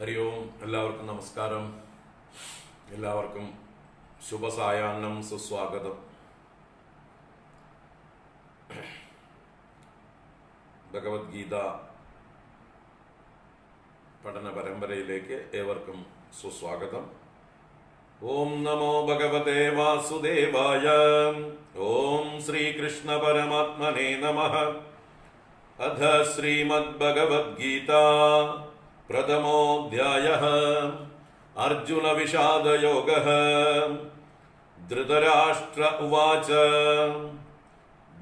ഹരി ഓം എല്ലാവർക്കും നമസ്കാരം. എല്ലാവർക്കും ശുഭസായാഹ്നം സുസ്വാഗതം. ഭഗവത്ഗീത പഠന പരമ്പരയിലേക്ക് ഏവർക്കും സുസ്വാഗതം. ഓം നമോ ഭഗവതേ വാസുദേവായ. ഓം ശ്രീകൃഷ്ണ പരമാത്മനേ നമ. അധ ശ്രീമദ്ഭഗവത്ഗീത. प्रथमोऽध्यायः। अर्जुनविषादयोगः। धृतराष्ट्र उवाच,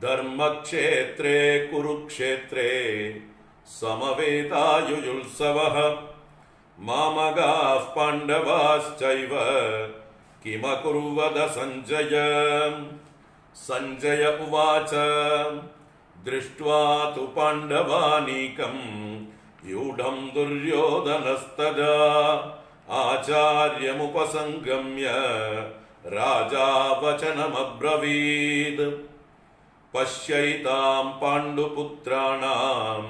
धर्मक्षेत्रे, कुरुक्षेत्रे समवेतायुयुत्सवः मामगाः पाण्डवाश्चैव, किमकुर्वद सञ्जय सञ्जय उवाच, दृष्ट्वा तु पाण्डवानीकम् व्यूढम् दुर्योधनस्तदा आचार्यमुपसङ्गम्य राजा वचनमब्रवीत् पश्यैताम् पाण्डुपुत्राणाम्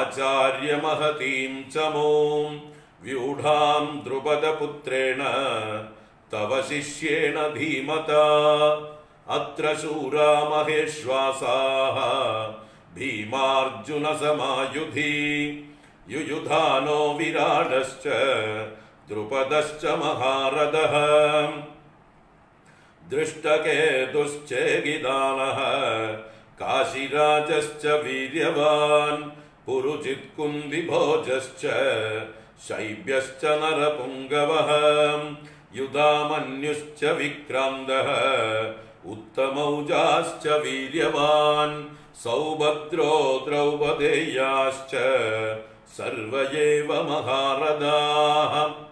आचार्यमहतीम् च मोम् व्यूढाम् द्रुपदपुत्रेण तव शिष्येण धीमता। अत्र शूरा महेश्वासाः भीमार्जुनसमायुधि युयुधानो विराडश्च द्रुपदश्च महारथः दृष्टकेतुश्चेगिदानः काशिराजश्च वीर्यवान्, पुरुजित्कुन्दिभोजश्च, शैब्यश्च नरपुङ्गवः। युधामन्युश्च विक्रान्दः उत्तमौजाश्च वीर्यवान्, सौभद्रो द्रौपदेयाश्च सर्व एव महारथाः।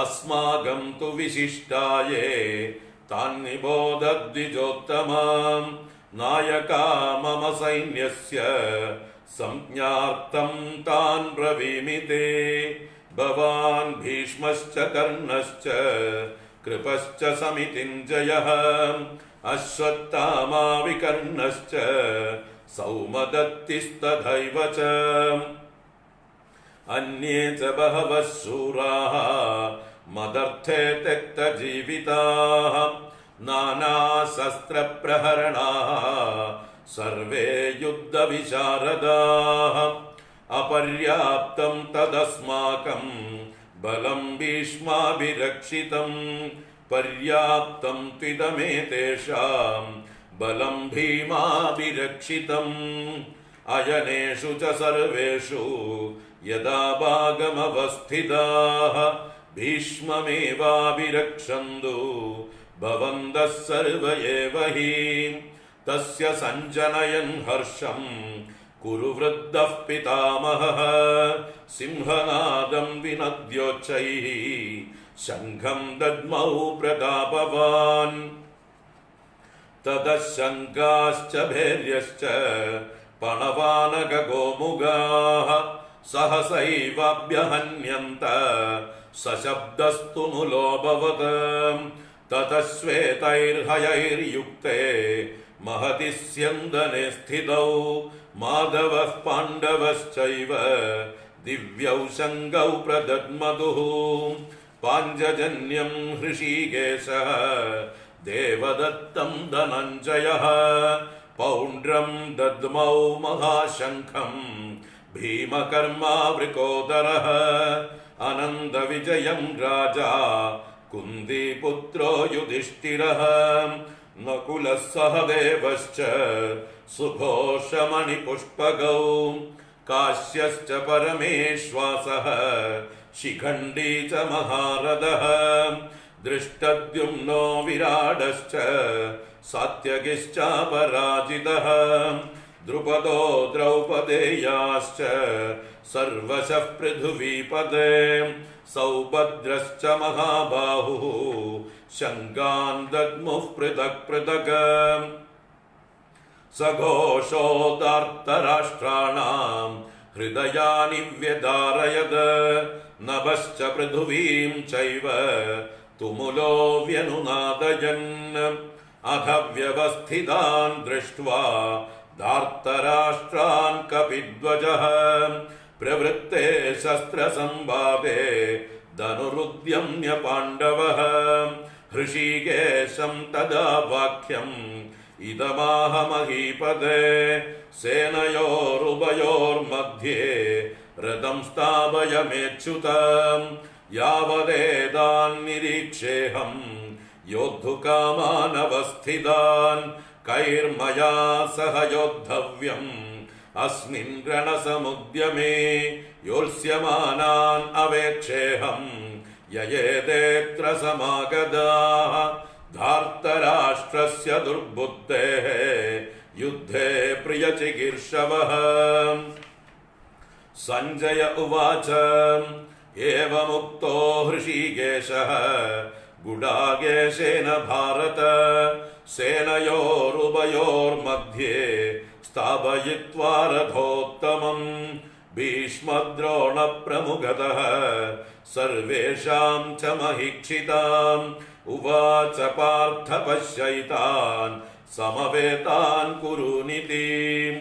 अस्माकं तु विशिष्टाये तान्निबोधद्विजोत्तमाम् नायका मम सैन्यस्य संज्ञार्थं तान् ब्रवीमि ते भवान् भीष्मश्च, कर्णश्च, कृपश्च समितिञ्जयः अश्वत्थामा विकर्णश्च, सौमदत्तिस्तथैव च। अन्ये च बहवः शूराः मदर्थे त्यक्तजीविताः नानाशस्त्रप्रहरणाः, सर्वे युद्धविशारदाः। अपर्याप्तं तदस्माकम् बलं भीष्माभिरक्षितम् पर्याप्तं त्विदमेतेषां बलं भीमाभिरक्षितम्। अयनेषु च सर्वेषु यदा भागमवस्थिताः भीष्ममेवाभिरक्षन्तु भवन्तः सर्व एव हि। तस्य सञ्जनयन् हर्षम् कुरु वृद्धः पितामहः सिंहनादं विनद्योच्चैः शङ्खं दद्मौ प्रतापवान्। ततः शङ्काश्च भैर्यश्च पणवानगोमुगाः सहसैवाभ्यहन्यन्त। सशब्दस्तु मुलोऽभवत् ततः श्वेतैर्हयैर्युक्ते महति स्यन्दने स्थितौ। माधवः पाण्डवश्चैव। दिव्यौ शङ्गौ प्रदद्मधुः पाञ्जजन्यं हृषीकेशः। देवदत्तं धनञ्जयः। पौण्ड्रं दद्मौ महाशङ्खम्। भीमकर्मावृकोदरः। अनन्दविजयं राजा कुन्दीपुत्रो युधिष्ठिरः। नकुलः सहदेवश्च सुघोषमणिपुष्पगौ। काश्यश्च परमेश्वासः, शिखण्डी च महारथः। दृष्टद्युम्नो विराडश्च सात्यगिश्चापराजितः। द्रुपदो द्रौपदेयाश्च सर्वशः पृथुवीपदे सौभद्रश्च महाबाहुः शङ्कान् दद्मुः पृथक् पृथक्। सघोषोदार्तराष्ट्राणाम् हृदयानि व्यधारयद। नभश्च पृथुवीं चैव तुमुलो व्यनुनादयन्। अथ व्यवस्थितान् दृष्ट्वा धार्तराष्ट्रान् कपिध्वजः। प्रवृत्ते शस्त्रसंवादे धनुरुद्यम्य पाण्डवः हृषीकेशम् तदा वाक्यम् इदमाहमहीपदे। सेनयोरुभयोर्मध्ये रथं स्थावय मेच्छुत यावदेतान् निरीक्षेऽहम् कैर्मया सह योद्धव्यम्। अस्मिन् रणसमुद्यमे योत्स्यमानान् अवेक्षेऽहम्। ययेदेऽत्र समागदा धार्तराष्ट्रस्य दुर्बुद्धेः युद्धे प्रियचिकीर्षवः। सञ्जय उवाच। एवमुक्तो हृषीकेशः। गुडागेशेन भारत। सेनयोरुभयोर्मध्ये स्थापयित्वा रथोत्तमम् भीष्मद्रोणप्रमुखतः सर्वेषां च महिक्षिताम् उवाच पार्थ पश्यैतान् समवेतान् स्थिता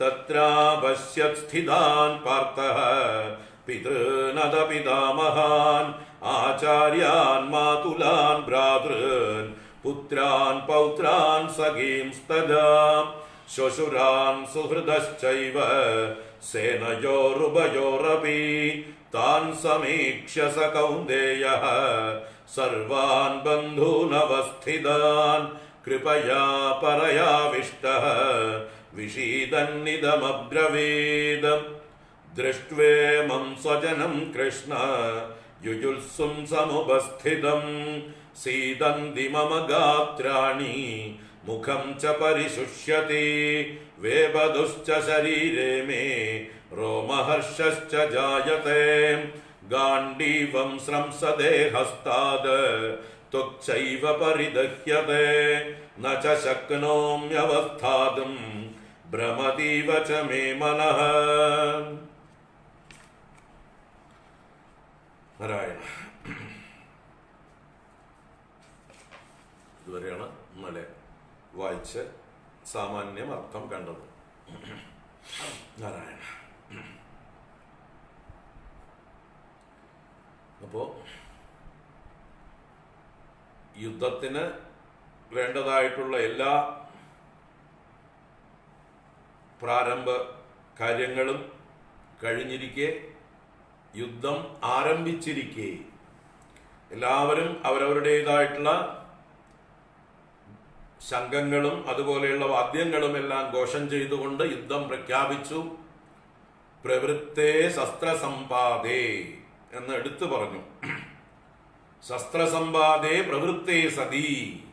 तत्रापश्यत्स्थितान् पार्थः पितृनदपितामहान् आचार्यान् मातुलान् भ्रातॄन् पुत्रान् पौत्रान् सखींस्तदा श्वशुरान् सुहृदश्चैव सेनयोरुभयोरपि तान् समीक्ष्य स कौन्देयः सर्वान् बन्धूनवस्थितान् कृपया परयाविष्टः। विषीदन्निदमब्रवीद। दृष्ट्वे मम् स्वजनम् कृष्ण। युजुल्सुम् समुपस्थितम् सीदन्ति मम गात्राणि, मुखं च परिशुष्यति वेबधुश्च शरीरे मे, रोमहर्षश्च जायते। गाण्डीवं स्रंसदे हस्ताद् त्वक्चैव परिदह्यते, न च शक्नोम्यवस्थातुं भ्रमतीव च मे मनः। नारायण। ഇതുവരെയാണ് ഇന്നലെ വായിച്ച് സാമാന്യം അർത്ഥം കണ്ടത്. നാരായണ. അപ്പോ യുദ്ധത്തിന് വേണ്ടതായിട്ടുള്ള എല്ലാ പ്രാരംഭ കാര്യങ്ങളും കഴിഞ്ഞിരിക്കെ യുദ്ധം ആരംഭിച്ചിരിക്കെ. എല്ലാവരും അവരവരുടേതായിട്ടുള്ള ശംഖങ്ങളും അതുപോലെയുള്ള വാദ്യങ്ങളും എല്ലാം ഘോഷം ചെയ്തുകൊണ്ട് യുദ്ധം പ്രഖ്യാപിച്ചു. പ്രവൃത്തേ ശസ്ത്രസമ്പാദേ എന്ന് എടുത്തു പറഞ്ഞു. ശസ്ത്രസമ്പാദേ പ്രവൃത്തേ സതി.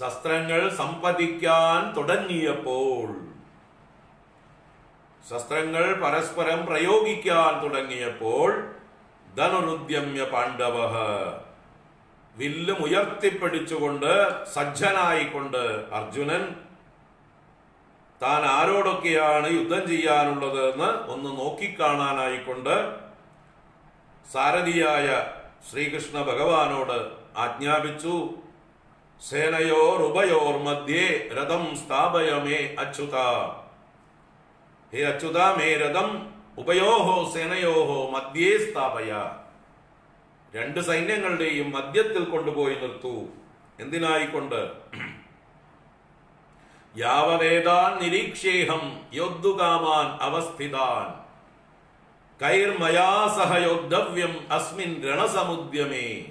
ശസ്ത്രങ്ങൾ സമ്പദിക്കാൻ തുടങ്ങിയപ്പോൾ ശസ്ത്രങ്ങൾ പരസ്പരം പ്രയോഗിക്കാൻ തുടങ്ങിയപ്പോൾ ധനുരുദ്യമ്യ പാണ്ഡവ വില്ലും ഉയർത്തിപ്പിടിച്ചുകൊണ്ട് സജ്ജനായിക്കൊണ്ട് അർജുനൻ താൻ ആരോടൊക്കെയാണ് യുദ്ധം ചെയ്യാനുള്ളത് എന്ന് ഒന്ന് നോക്കിക്കാണാനായിക്കൊണ്ട് സാരഥിയായ ശ്രീകൃഷ്ണ ഭഗവാനോട് ആജ്ഞാപിച്ചു സേനയോർ ഉഭയോർ മധ്യേ രഥം സ്ഥാപയമേ അച്യുത. ഹേ അച്യുത മേ രഥം ഉഭയോഹോ സേനയോഹോ മധ്യേ സ്ഥാപയ. രണ്ട് സൈന്യങ്ങളുടെയും മദ്യത്തിൽ കൊണ്ടുപോയി നിർത്തൂ. എന്തിനായിക്കൊണ്ട്? യാവവേദാൻ നിരീക്ഷേഹം യോദ്ധുകാമാൻ അവസ്ഥിതാൻ. കൈർമയാ സഹ യോദ്ധവ്യം അസ്മിൻ രണസമുദ്യമേ.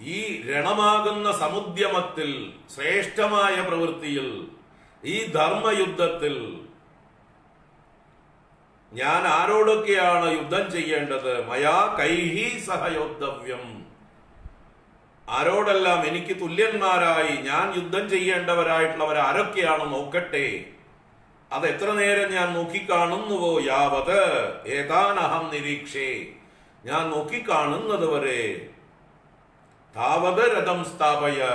ഈ രണമാകുന്ന സമുദ്യമത്തിൽ ശ്രേഷ്ഠമായ പ്രവൃത്തിയിൽ ഈ ധർമ്മയുദ്ധത്തിൽ ഞാൻ ആരോടൊക്കെയാണ് യുദ്ധം ചെയ്യേണ്ടത്? മയാ കൈഹി സഹയോദ്ധവ്യം. ആരോടെല്ലാം എനിക്ക് തുല്യന്മാരായി ഞാൻ യുദ്ധം ചെയ്യേണ്ടവരായിട്ടുള്ളവർ ആരൊക്കെയാണ് നോക്കട്ടെ. അത് എത്ര നേരം ഞാൻ നോക്കിക്കാണുന്നുവോ യാവത്? ഏതാനഹം നിരീക്ഷേ. ഞാൻ നോക്കിക്കാണുന്നത് വരെ. താവത് രഥം സ്ഥാപയ.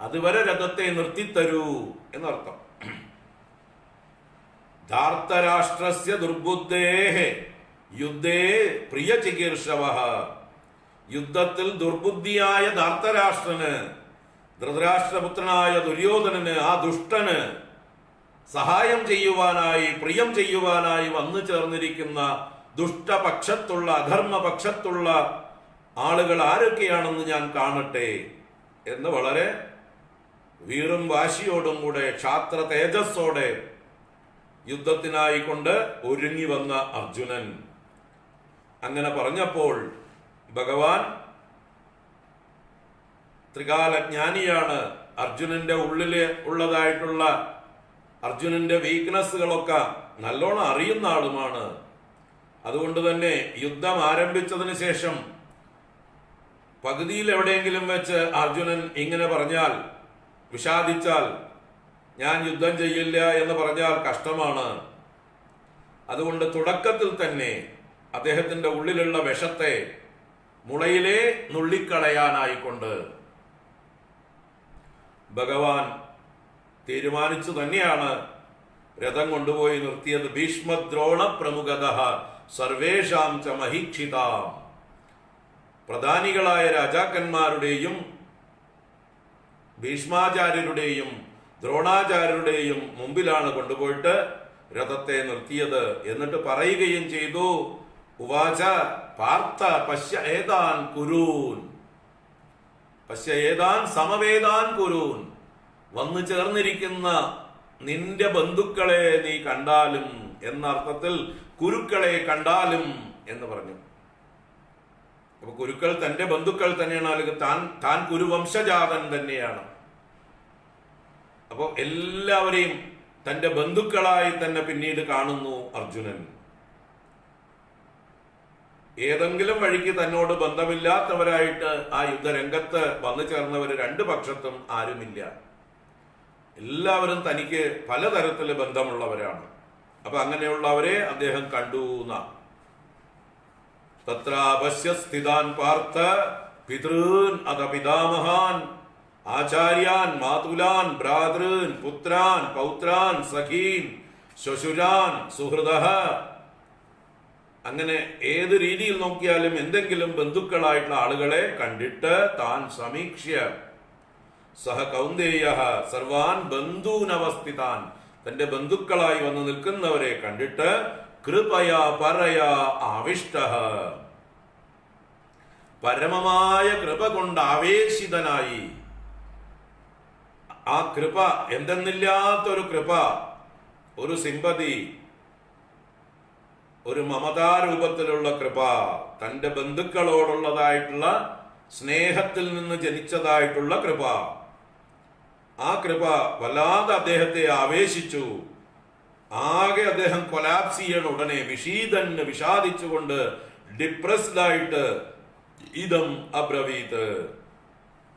അതുവരെ രഥത്തെ നിർത്തിത്തരൂ എന്നർത്ഥം. ധാർത്തരാഷ്ട്രസ്യ ദുർബുദ്ധേഹ യുദ്ധേ പ്രിയ ചികീർഷവ യുദ്ധത്തിൽ ദുർബുദ്ധിയായ ധാർത്തരാഷ്ട്രന് ധൃതരാഷ്ട്രപുത്രനായ ദുര്യോധനന് ആ ദുഷ്ടന് സഹായം ചെയ്യുവാനായി പ്രിയം ചെയ്യുവാനായി വന്നു ചേർന്നിരിക്കുന്ന ദുഷ്ടപക്ഷത്തുള്ള അധർമ്മപക്ഷത്തുള്ള ആളുകൾ ആരൊക്കെയാണെന്ന് ഞാൻ കാണട്ടെ എന്ന് വളരെ വീറും വാശിയോടും കൂടെ ക്ഷാത്ര തേജസ്സോടെ യുദ്ധത്തിനായി കൊണ്ട് ഒരുങ്ങി വന്ന അർജുനൻ. അങ്ങനെ പറഞ്ഞപ്പോൾ ഭഗവാൻ ത്രികാലജ്ഞാനിയാണ് അർജുനന്റെ ഉള്ളിൽ ഉള്ളതായിട്ടുള്ള അർജുനന്റെ വീക്ക്നെസ്സുകളൊക്കെ നല്ലോണം അറിയുന്ന ആളുമാണ്. അതുകൊണ്ട് തന്നെ യുദ്ധം ആരംഭിച്ചതിന് ശേഷം പകുതിയിൽ എവിടെയെങ്കിലും വെച്ച് അർജുനൻ ഇങ്ങനെ പറഞ്ഞാൽ വിഷാദിച്ചാൽ ഞാൻ യുദ്ധം ചെയ്യില്ല എന്ന് പറഞ്ഞാൽ കഷ്ടമാണ്. അതുകൊണ്ട് തുടക്കത്തിൽ തന്നെ അദ്ദേഹത്തിന്റെ ഉള്ളിലുള്ള വിഷത്തെ മുളയിലെ നുള്ളിക്കളയാനായിക്കൊണ്ട് ഭഗവാൻ തീരുമാനിച്ചു തന്നെയാണ് രഥം കൊണ്ടുപോയി നിർത്തിയത്. ഭീഷ്മദ്രോണ പ്രമുഖത സർവേഷാം ച മഹീക്ഷിതാം. പ്രധാനികളായ രാജാക്കന്മാരുടെയും ഭീഷ്മാചാര്യരുടെയും ദ്രോണാചാര്യരുടെയും മുമ്പിലാണ് കൊണ്ടുപോയിട്ട് രഥത്തെ നിർത്തിയത് എന്നിട്ട് പറയുകയും ചെയ്തു ഉവാച പാർത്ഥ പശ്യ ഏതാൻ കുരൂൻ? പശ്യ ഏതാൻ സമവേദാൻ കുരൂൻ? വന്നു ചേർന്നിരിക്കുന്ന നിന്റെ ബന്ധുക്കളെ നീ കണ്ടാലും എന്ന അർത്ഥത്തിൽ കുരുക്കളെ കണ്ടാലും എന്ന് പറഞ്ഞു. അപ്പൊ കുരുക്കൾ തന്റെ ബന്ധുക്കൾ തന്നെയാണ് അല്ലെങ്കിൽ താൻ താൻ കുരുവംശജാതൻ തന്നെയാണ്. അപ്പോൾ എല്ലാവരെയും തന്റെ ബന്ധുക്കളായി തന്നെ പിന്നീട് കാണുന്നു അർജുനൻ. ഏതെങ്കിലും വഴിക്ക് തന്നോട് ബന്ധമില്ലാത്തവരായിട്ട് ആ യുദ്ധരംഗത്ത് വന്നു ചേർന്നവർ രണ്ടു പക്ഷത്തും ആരുമില്ല. എല്ലാവരും തനിക്ക് പലതരത്തിൽ ബന്ധമുള്ളവരാണ്. അപ്പൊ അങ്ങനെയുള്ളവരെ അദ്ദേഹം കണ്ടു തത്ര തത്രാപശ്യ സ്ഥിതാൻ പാർത്ഥ പിതൃൻ അത പിതാമഹാൻ. ആചാര്യാൻ മാതുലാൻ ഭ്രാതൃൻ പുത്രാൻ പൗത്രാൻ സഖീൻ ശ്വശുരാൻ സുഹൃദ അങ്ങനെ ഏത് രീതിയിൽ നോക്കിയാലും എന്തെങ്കിലും ബന്ധുക്കളായിട്ടുള്ള ആളുകളെ കണ്ടിട്ട് താൻ സമീക്ഷ്യ. സഹ കൗന്ദേയ സർവാൻ ബന്ധൂനവസ്ഥിതാൻ. തന്റെ ബന്ധുക്കളായി വന്ന് നിൽക്കുന്നവരെ കണ്ടിട്ട് കൃപയാ പരയ ആവിഷ്ട പരമമായ കൃപ കൊണ്ട് ആവേശിതനായി ആ കൃപ എന്തെന്നില്ലാത്തൊരു കൃപ ഒരു സിമ്പതി ഒരു മമതാരൂപത്തിലുള്ള കൃപ തന്റെ ബന്ധുക്കളോടുള്ളതായിട്ടുള്ള സ്നേഹത്തിൽ നിന്ന് ജനിച്ചതായിട്ടുള്ള കൃപ. ആ കൃപ വല്ലാതെ അദ്ദേഹത്തെ ആവേശിച്ചു. ആകെ അദ്ദേഹം കൊലാപ്സ് ചെയ്യണ ഉടനെ വിഷീതന് വിഷാദിച്ചുകൊണ്ട് ഡിപ്രസ്ഡായിട്ട് ഇതം അബ്രവീത്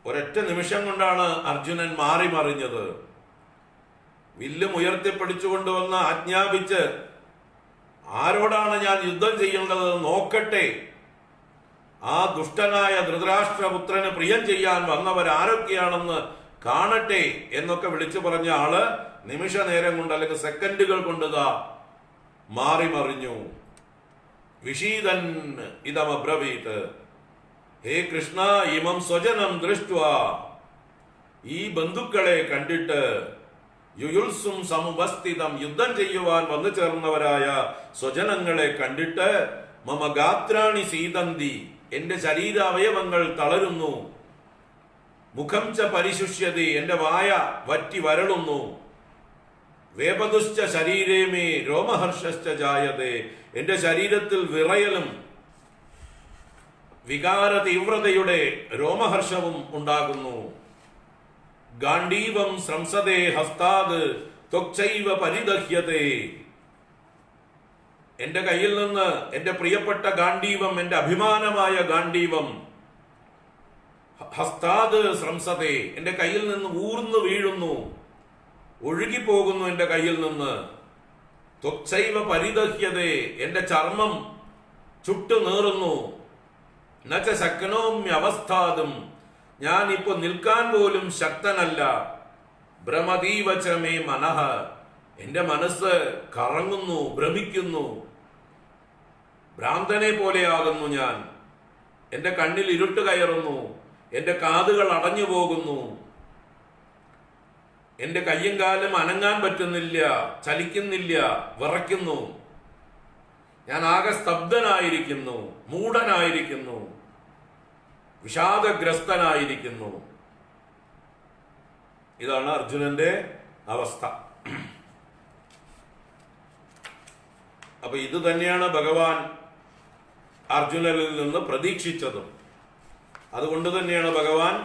ഒരൊറ്റ നിമിഷം കൊണ്ടാണ് അർജുനൻ മാറി മറിഞ്ഞത്. വില്ലും ഉയർത്തിപ്പിടിച്ചുകൊണ്ടുവന്ന് ആജ്ഞാപിച്ച് ആരോടാണ് ഞാൻ യുദ്ധം ചെയ്യേണ്ടത്? നോക്കട്ടെ. ആ ദുഷ്ടനായ ധൃതരാഷ്ട്രപുത്രന് പ്രിയം ചെയ്യാൻ വന്നവർ ആരൊക്കെയാണെന്ന് കാണട്ടെ എന്നൊക്കെ വിളിച്ചു പറഞ്ഞ ആൾ നിമിഷ നേരം കൊണ്ട് അല്ലെങ്കിൽ സെക്കൻഡുകൾ കൊണ്ടുതാ മാറി മറിഞ്ഞു. വിഷീതൻ ഇതമബ്രവീത്. ഹേ കൃഷ്ണ ഇമം സ്വജനം ദൃഷ്ട ഈ ബന്ധുക്കളെ കണ്ടിട്ട് യുയുത്സും സമുപസ്ഥിതം യുദ്ധം ചെയ്യുവാൻ വന്നു ചേർന്നവരായ സ്വജനങ്ങളെ കണ്ടിട്ട് മമ ഗാത്രാണി സീതന്തി എന്റെ ശരീരാവയവങ്ങൾ തളരുന്നു. മുഖം ച പരിശുഷ്യതി എന്റെ വായ വറ്റി വരളുന്നു. വേപതുശ്ച ശരീരേമേ രോമഹർഷശ്ച ജായതേ എന്റെ ശരീരത്തിൽ വിറയലും വികാര തീവ്രതയുടെ രോമഹർഷവും ഉണ്ടാകുന്നു. ഗാണ്ഡീവം ശ്രംസതേ ഹസ്താത് ത്വക്ചൈവ പരിദഹ്യതേ എന്റെ കയ്യിൽ നിന്ന് എന്റെ പ്രിയപ്പെട്ട ഗാണ്ഡീവം എന്റെ അഭിമാനമായ ഗാണ്ഡീവം ഹസ്താത് ശ്രംസതേ എന്റെ കയ്യിൽ നിന്ന് ഊർന്നു വീഴുന്നു. ഒഴുകിപ്പോകുന്നു എന്റെ കയ്യിൽ നിന്ന്. ത്വക്ചൈവ പരിദഹ്യതേ എന്റെ ചർമ്മം ചുട്ടു നേറുന്നു നച്ച ശക്നോമ്യവസ്ഥാതും ഞാൻ ഇപ്പൊ നിൽക്കാൻ പോലും ശക്തനല്ല. ഭ്രമതീവചമേ മനഃ. എന്റെ മനസ്സ് കറങ്ങുന്നു ഭ്രമിക്കുന്നു. ഭ്രാന്തനെ പോലെയാകുന്നു ഞാൻ. എന്റെ കണ്ണിൽ ഇരുട്ട് കയറുന്നു. എന്റെ കാതുകൾ അടഞ്ഞു പോകുന്നു. എന്റെ കയ്യും കാലും അനങ്ങാൻ പറ്റുന്നില്ല ചലിക്കുന്നില്ല വിറയ്ക്കുന്നു. ഞാൻ ആകെ സ്തബ്ധനായിരിക്കുന്നു മൂടനായിരിക്കുന്നു വിഷാദഗ്രസ്തനായിരിക്കുന്നു. ഇതാണ് അർജുനന്റെ അവസ്ഥ. അപ്പൊ ഇത് തന്നെയാണ് ഭഗവാൻ അർജുനനിൽ നിന്ന് പ്രതീക്ഷിച്ചതും. അതുകൊണ്ട് തന്നെയാണ് ഭഗവാൻ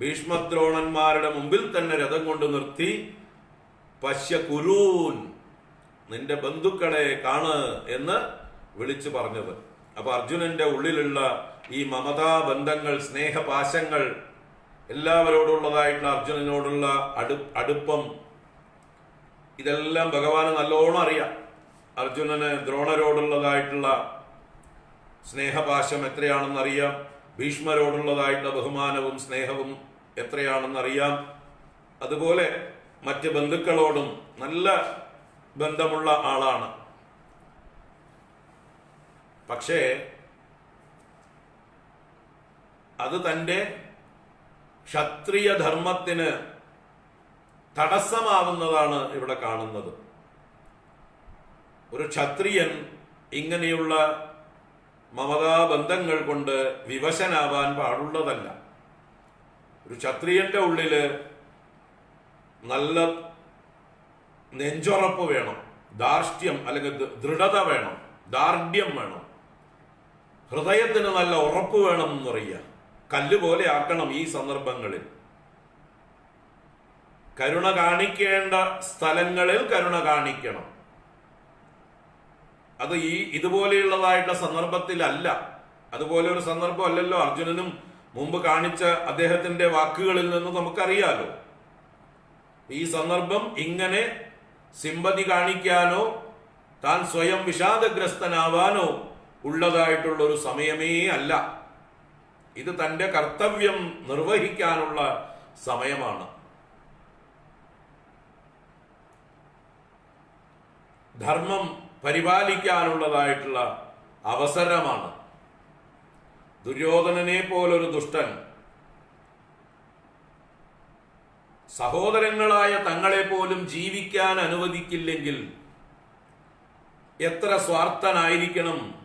ഭീഷ്മദ്രോണന്മാരുടെ മുമ്പിൽ തന്നെ രഥം കൊണ്ട് നിർത്തി പശ്യ കുരൂൻ നിന്റെ ബന്ധുക്കളെ കാണ് എന്ന് വിളിച്ചു പറഞ്ഞത്. അപ്പൊ അർജുനന്റെ ഉള്ളിലുള്ള ഈ മമതാ ബന്ധങ്ങൾ സ്നേഹപാശങ്ങൾ എല്ലാവരോടുള്ളതായിട്ടുള്ള അർജുനനോടുള്ള അടു അടുപ്പം ഇതെല്ലാം ഭഗവാന് നല്ലോണം അറിയാം. അർജുനന് ദ്രോണരോടുള്ളതായിട്ടുള്ള സ്നേഹപാശം എത്രയാണെന്നറിയാം. ഭീഷ്മരോടുള്ളതായിട്ടുള്ള ബഹുമാനവും സ്നേഹവും എത്രയാണെന്നറിയാം. അതുപോലെ മറ്റ് ബന്ധുക്കളോടും നല്ല ബന്ധമുള്ള ആളാണ്. പക്ഷേ അത് തന്റെ ക്ഷത്രിയ ധർമ്മത്തിന് തടസ്സമാവുന്നതാണ് ഇവിടെ കാണുന്നത്. ഒരു ക്ഷത്രിയൻ ഇങ്ങനെയുള്ള മമതാബന്ധങ്ങൾ കൊണ്ട് വിവശനാവാൻ പാടുള്ളതല്ല. ഒരു ക്ഷത്രിയന്റെ ഉള്ളിൽ നല്ല നെഞ്ചുറപ്പ് വേണം ധാർഷ്ട്യം അല്ലെങ്കിൽ ദൃഢത വേണം ദാർഢ്യം വേണം. ഹൃദയത്തിന് നല്ല ഉറപ്പ് വേണം എന്ന് പറയുക കല്ല് പോലെ ആക്കണം ഈ സന്ദർഭങ്ങളിൽ. കരുണ കാണിക്കേണ്ട സ്ഥലങ്ങളിൽ കരുണ കാണിക്കണം. അത് ഈ ഇതുപോലെയുള്ളതായിട്ടുള്ള സന്ദർഭത്തിലല്ല. അതുപോലെ ഒരു സന്ദർഭം അല്ലല്ലോ അർജുനനും മുമ്പ് കാണിച്ച അദ്ദേഹത്തിന്റെ വാക്കുകളിൽ നിന്ന് നമുക്കറിയാലോ. ഈ സന്ദർഭം ഇങ്ങനെ സിമ്പതി കാണിക്കാനോ താൻ സ്വയം വിഷാദഗ്രസ്തനാവാനോ ഉള്ളതായിട്ടുള്ള ഒരു സമയമേ അല്ല. ഇത് തന്റെ കർത്തവ്യം നിർവഹിക്കാനുള്ള സമയമാണ്. ധർമ്മം പരിപാലിക്കാനുള്ളതായിട്ടുള്ള അവസരമാണ്. ദുര്യോധനനെ പോലൊരു ദുഷ്ടൻ സഹോദരങ്ങളായ തങ്ങളെ പോലും ജീവിക്കാൻ അനുവദിക്കില്ലെങ്കിൽ എത്ര സ്വാർത്ഥനായിരിക്കണം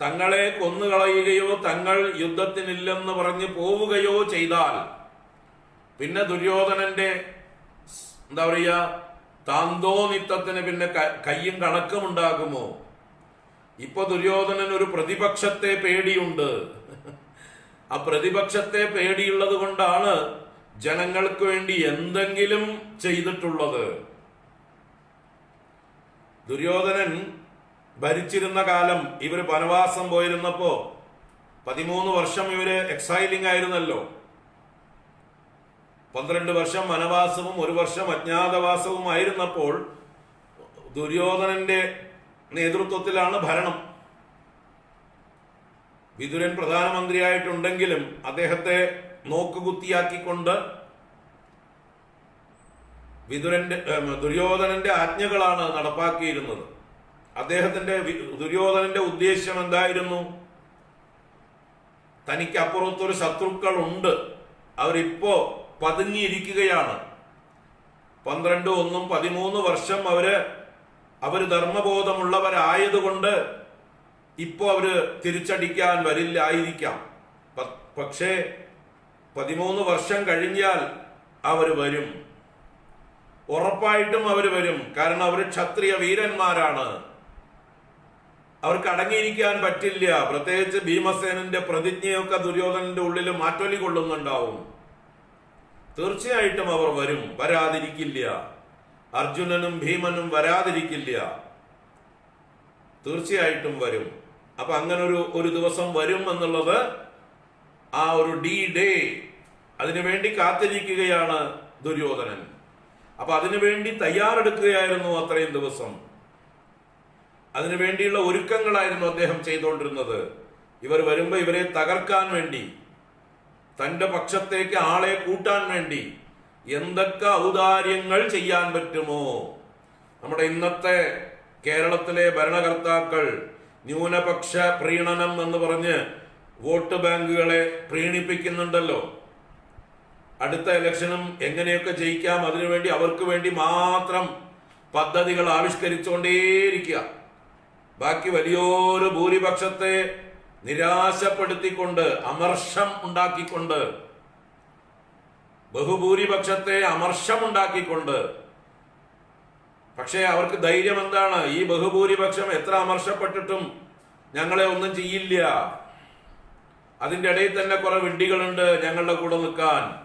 തങ്ങളെ കൊന്നുകളയുകയോ തങ്ങൾ യുദ്ധത്തിനില്ലെന്ന് പറഞ്ഞ് പോവുകയോ ചെയ്താൽ പിന്നെ ദുര്യോധനന്റെ എന്താ പറയുക താന്തോനിത്തത്തിന് പിന്നെ കയ്യും കണക്കും ഉണ്ടാകുമോ ഇപ്പൊ ദുര്യോധനൻ ഒരു പ്രതിപക്ഷത്തെ പേടിയുണ്ട്. ആ പ്രതിപക്ഷത്തെ പേടിയുള്ളത് കൊണ്ടാണ് ജനങ്ങൾക്ക് വേണ്ടി എന്തെങ്കിലും ചെയ്തിട്ടുള്ളത്. ദുര്യോധനൻ ഭരിച്ചിരുന്ന കാലം ഇവർ വനവാസം പോയിരുന്നപ്പോ പതിമൂന്ന് വർഷം ഇവർ എക്സൈലിംഗ് ആയിരുന്നല്ലോ. പന്ത്രണ്ട് വർഷം വനവാസവും ഒരു വർഷം അജ്ഞാതവാസവും ആയിരുന്നപ്പോൾ ദുര്യോധനന്റെ നേതൃത്വത്തിലാണ് ഭരണം. വിതുരൻ പ്രധാനമന്ത്രിയായിട്ടുണ്ടെങ്കിലും അദ്ദേഹത്തെ നോക്കുകുത്തിയാക്കിക്കൊണ്ട് വിതുരന്റെ ദുര്യോധനന്റെ ആജ്ഞകളാണ് നടപ്പാക്കിയിരുന്നത്. അദ്ദേഹത്തിന്റെ ദുര്യോധനന്റെ ഉദ്ദേശ്യം എന്തായിരുന്നു? തനിക്ക് അപ്പുറത്തൊരു ശത്രുക്കൾ ഉണ്ട് അവരിപ്പോ പതുങ്ങിയിരിക്കുകയാണ്. പന്ത്രണ്ട് ഒന്നും പതിമൂന്ന് വർഷം അവർ അവർ ധർമ്മബോധമുള്ളവരായതുകൊണ്ട് ഇപ്പോ അവർ തിരിച്ചടിക്കാൻ വരില്ലായിരിക്കാം. പക്ഷേ പതിമൂന്ന് വർഷം കഴിഞ്ഞാൽ അവർ വരും. ഉറപ്പായിട്ടും അവർ വരും. കാരണം അവർ ക്ഷത്രിയ വീരന്മാരാണ്. അവർക്ക് അടങ്ങിയിരിക്കാൻ പറ്റില്ല. പ്രത്യേകിച്ച് ഭീമസേനന്റെ പ്രതിജ്ഞയൊക്കെ ദുര്യോധനന്റെ ഉള്ളിൽ മാറ്റൊലി കൊള്ളുന്നുണ്ടാവും. തീർച്ചയായിട്ടും അവർ വരും വരാതിരിക്കില്ല. അർജുനനും ഭീമനും വരാതിരിക്കില്ല. തീർച്ചയായിട്ടും വരും. അപ്പൊ അങ്ങനെ ഒരു ഒരു ദിവസം വരും എന്നുള്ളത് ആ ഒരു ഡി ഡേ അതിനുവേണ്ടി കാത്തിരിക്കുകയാണ് ദുര്യോധനൻ. അപ്പൊ അതിനുവേണ്ടി തയ്യാറെടുക്കുകയായിരുന്നു അത്രയും ദിവസം. അതിനുവേണ്ടിയുള്ള ഒരുക്കങ്ങളായിരുന്നു അദ്ദേഹം ചെയ്തുകൊണ്ടിരുന്നത്. ഇവർ വരുമ്പോൾ ഇവരെ തകർക്കാൻ വേണ്ടി തന്റെ പക്ഷത്തേക്ക് ആളെ കൂട്ടാൻ വേണ്ടി എന്തൊക്കെ ഔദാര്യങ്ങൾ ചെയ്യാൻ പറ്റുമോ? നമ്മുടെ ഇന്നത്തെ കേരളത്തിലെ ഭരണകർത്താക്കൾ ന്യൂനപക്ഷ പ്രീണനം എന്ന് പറഞ്ഞ് വോട്ട് ബാങ്കുകളെ പ്രീണിപ്പിക്കുന്നുണ്ടല്ലോ. അടുത്ത ഇലക്ഷനും എങ്ങനെയൊക്കെ ജയിക്കാം അതിനുവേണ്ടി അവർക്ക് വേണ്ടി മാത്രം പദ്ധതികൾ ആവിഷ്കരിച്ചുകൊണ്ടേയിരിക്കുക. ബാക്കി വലിയൊരു ഭൂരിപക്ഷത്തെ നിരാശപ്പെടുത്തിക്കൊണ്ട് അമർഷം ഉണ്ടാക്കിക്കൊണ്ട് ബഹുഭൂരിപക്ഷത്തെ അമർഷമുണ്ടാക്കിക്കൊണ്ട് പക്ഷേ അവർക്ക് ധൈര്യം എന്താണ്? ഈ ബഹുഭൂരിപക്ഷം എത്ര അമർഷപ്പെട്ടിട്ടും ഞങ്ങളെ ഒന്നും ചെയ്യില്ല. അതിന്റെ ഇടയിൽ തന്നെ കുറെ വിഡ്ഢികളുണ്ട് ഞങ്ങളുടെ കൂടെ നിൽക്കാൻ.